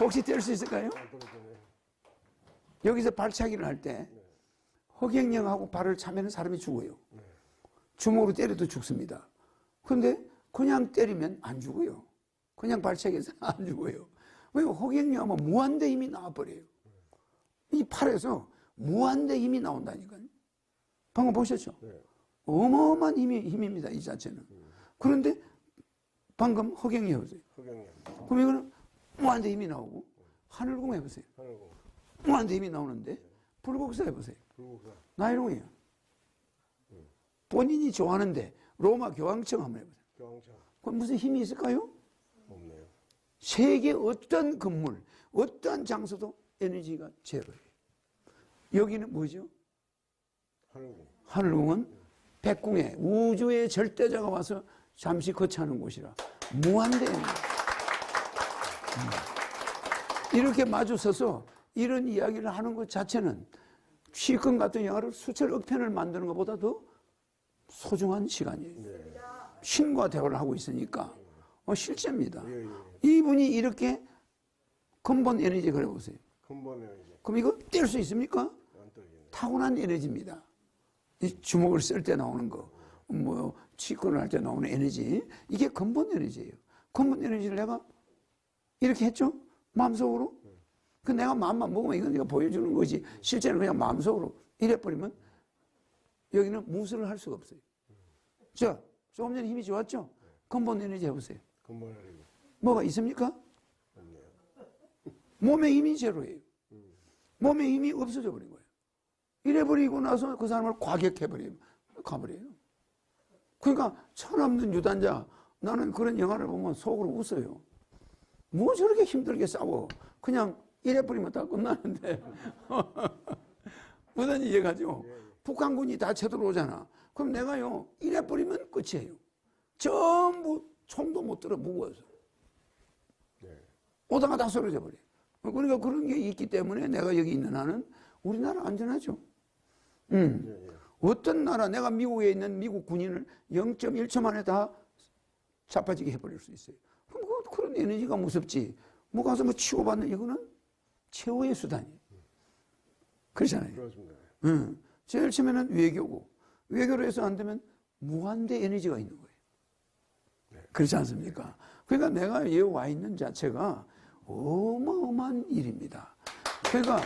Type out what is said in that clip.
혹시 뗄 수 있을까요? 여기서 발차기를 할 때 허경영하고 발을 차면 사람이 죽어요. 주먹으로 때려도 죽습니다. 그런데 그냥 때리면 안 죽어요. 그냥 발차기해서 안 죽어요. 왜 허경영하면 무한대 힘이 나와버려요. 이 팔에서 무한대 힘이 나온다니까요. 방금 보셨죠? 네. 어마어마한 힘이, 힘입니다. 이 자체는. 그런데 방금 허경이 해보세요. 그럼 이거는 무한대 힘이 나오고 하늘공 해보세요. 하늘고. 무한대 힘이 나오는데 불국사 해보세요. 불국사. 나이롱이에요. 본인이 좋아하는데 로마 교황청 한번 해보세요. 교황청. 그럼 무슨 힘이 있을까요? 없네요. 세계 어떤 건물, 어떤 장소도 에너지가 제로예요. 여기는 뭐죠? 하늘고. 하늘궁은 백궁에 우주의 절대자가 와서 잠시 거처하는 곳이라 무한대 에너지. 음. 이렇게 마주 서서 이런 이야기를 하는 것 자체는 취권 같은 영화를 수천억 편을 만드는 것보다 더 소중한 시간이에요. 네. 신과 대화를 하고 있으니까 어, 실제입니다. 예, 예. 이분이 이렇게 근본 에너지 그래 보세요. 근본에 이제 그럼 이거 뗄 수 있습니까? 타고난 에너지입니다. 이 주먹을 쓸 때 나오는 거, 뭐 치권을 할 때 나오는 에너지, 이게 근본 에너지예요. 근본 에너지를 내가 이렇게 했죠? 마음속으로. 그 내가 마음만 먹으면 이건 내가 보여주는 거지. 실제는 그냥 마음속으로 이래버리면 여기는 무술을 할 수가 없어요. 자, 조금 전에 힘이 좋았죠? 근본 에너지 해보세요. 근본에 이제 뭐가 있습니까? 몸의 힘이 제로예요. 몸의 힘이 없어져 버린 거예요. 이래버리고 나서 그 사람을 과격해버리면 가버려요. 그러니까 천없는 유단자 나는 그런 영화를 보면 속으로 웃어요. 뭐 저렇게 힘들게 싸워. 그냥 이래버리면 다 끝나는데. 무슨 이해가죠? 북한군이 다 쳐들어오잖아. 그럼 내가요, 이래버리면 끝이에요. 전부 총도 못 들어 무거워서. 네. 오다가 다 쓰러져 버려요. 그러니까 그런 게 있기 때문에 내가 여기 있는 한은 우리나라 안전하죠. 음. 예, 예. 어떤 나라, 내가 미국에 있는 미국 군인을 0.1초 만에 다 자빠지게 해버릴 수 있어요. 그럼 그, 그런 에너지가 무섭지. 뭐 가서 뭐 치고받는 이거는 최후의 수단이에요. 그렇잖아요. 그렇습니다. 응. 제일 처음에는 외교고, 외교로 해서 안 되면 무한대 에너지가 있는 거예요. 그렇지 않습니까? 그러니까 내가 여기 와 있는 자체가 어마어마한 일입니다. 그러니까